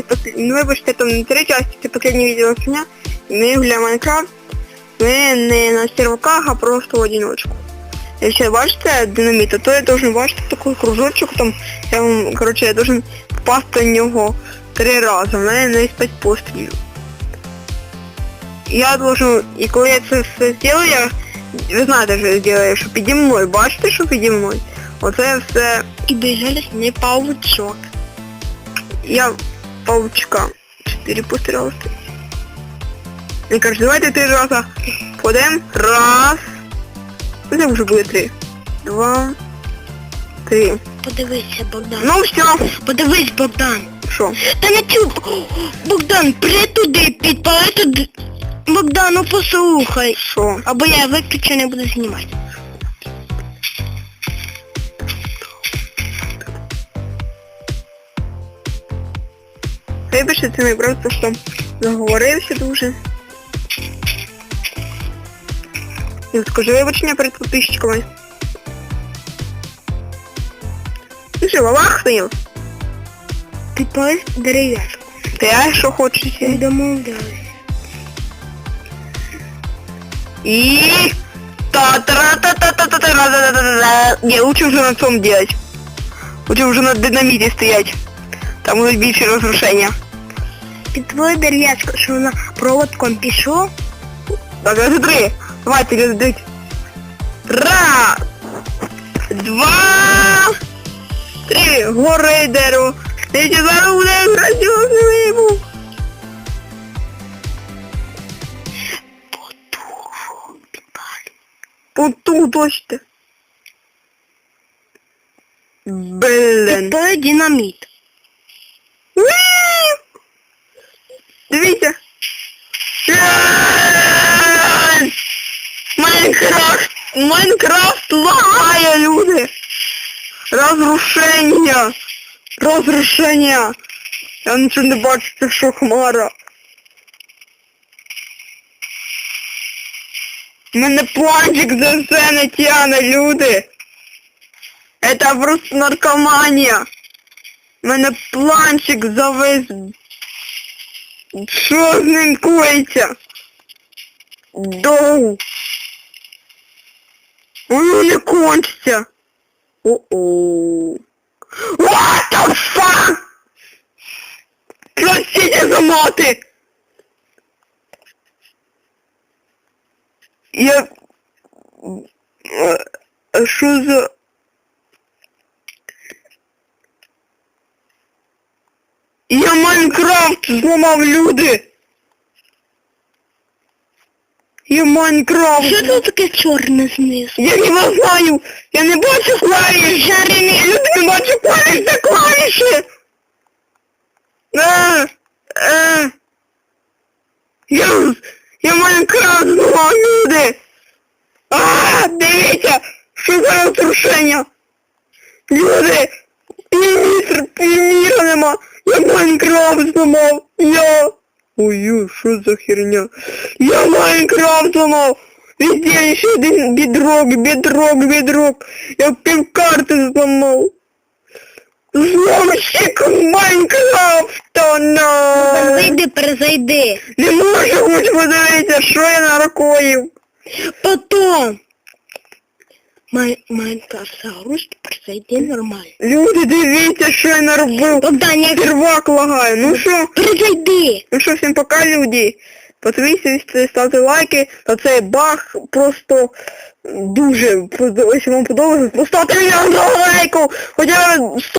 пос- ну, вибачте, там не три части, це последнє відео сня. Ми гуляємо Майнкрафт. Ми не на серваках, а просто в одиночку. Якщо бачите динаміта, то я должен бачити такий кружочок, там, я вам, короче, я должен попасти в нього три рази, в мене не п'ять пострілів. Я должен, і коли я це все зроблю, я, ви знаєте, що я зроблю, що піді мною, бачите, що піді мною? Оце все, І безжалісний павучок. я паучка. Чотири постріли. Він каже, давайте три рази подем. Раз. Ну, Це вже буде три. Два. Три. Подивися, Богдан. Ну все. Подивись, Богдан. Що? Та не чув. Богдан, при туди, підпали туди. Богдан, ну послухай. Що? Або я виключу, не буду знімати. Вибачте, це брат просто заговорився дуже. І от скажи вибачення перед підписчиками. Ти що, валахнив? Підпали дерев'яшку. Ти а що хочеш? Не домовлялись. И та та та та та та та та та та Не, лучше уже на цьому делать. Лучше уже на динаміті стоять. Там будуть більше під твою дерев'ячку, що вона проводком пішла. Так, раз, три. Давайте, люди. Раз, два, три. Гори дерево. Ти зараз будеш радіозливу. Потуху, підпалю. Потуху, точно. Блин. Тепер динаміт. Ууу! Дивіться. Майнкрафт! Майнкрафт лагає, люди! Розрушення! Розрушення! Я нічого не бачу, це що хмара. Мене планчик за все не тяне, люди! Это просто наркоманія! Мене планчик завис. Що з ним коїться? Доу. Воно не кончиться. О-о. What the fuck? Простите за мати. Я... Е, Що за... Я Майнкрафт зламав люди! Я Майнкрафт! Що це таке чорне знизу? Я не знаю! Я не бачу клавіш! Жарений! Люди не бачу клавіш! Це клавіші! Е, е. Я, я Майнкрафт зламав люди! А, дивіться! Що за розрушення? Люди! Нема! Майнкрафт зламав! Я! Ой, що за херня? Я Майнкрафт зламав! Везде ще один бідрок, бідрок, бідрок! Я півкарти зламав! Зломщик Майнкрафта, на! Зайди, перезайди. Не можу хоч подивитися, що я наркоїв! Потом. Май, Майнкрафт загрузки, перезайди нормально. Люди, дивіться, що я наробив! Богдан, я Сервак лагає, ну що? перезайди. Ну що, всім пока, люди. Підписуйтесь, ставте лайки. Та цей баг просто дуже, якщо вам подобається, поставте мені лайку. Хоча